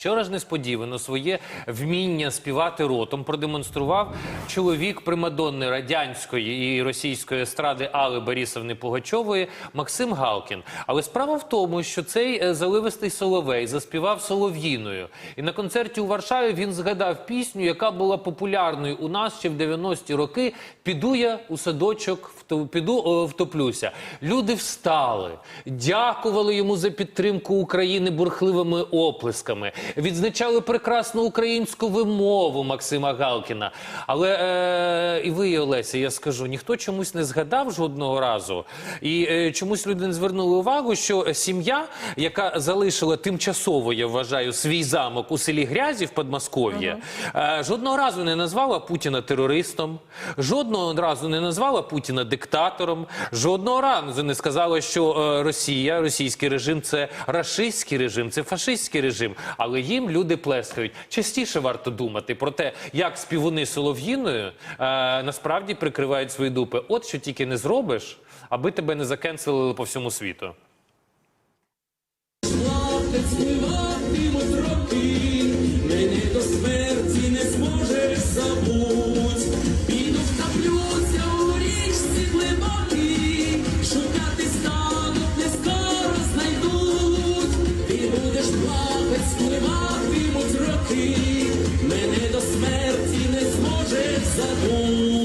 Вчора ж несподівано своє вміння співати ротом продемонстрував чоловік примадонни радянської і російської естради Алли Борисовни Пугачової Максим Галкін. Але справа в тому, що цей е, заливистий соловей заспівав солов'їною. І на концерті у Варшаві він згадав пісню, яка була популярною у нас ще в 90-ті роки. Піду я у садочок, піду втоплюся. Люди встали, дякували йому за підтримку України бурхливими оплесками, відзначали прекрасну українську вимову Максима Галкіна. Але е, і ви, Олеся, я скажу, ніхто чомусь не згадав жодного разу. І е, чомусь люди не звернули увагу, що сім'я, яка залишила тимчасово, я вважаю, свій замок у селі Грязі в Подмосков'ї, е, жодного разу не назвала Путіна терористом, жодного разу не назвала Путіна диктатором, жодного разу не сказала, що е, Росія, російський режим це рашистський режим, це фашистський режим. Але їм люди плескають. Частіше варто думати про те, як співуни солов'їною е, насправді прикривають свої дупи. От що тільки не зробиш, аби тебе не закенселили по всьому світу. Шукати стануть, не скоро знайдуть. Ти будеш спливатимуть роки, мене до смерті не зможе забуть.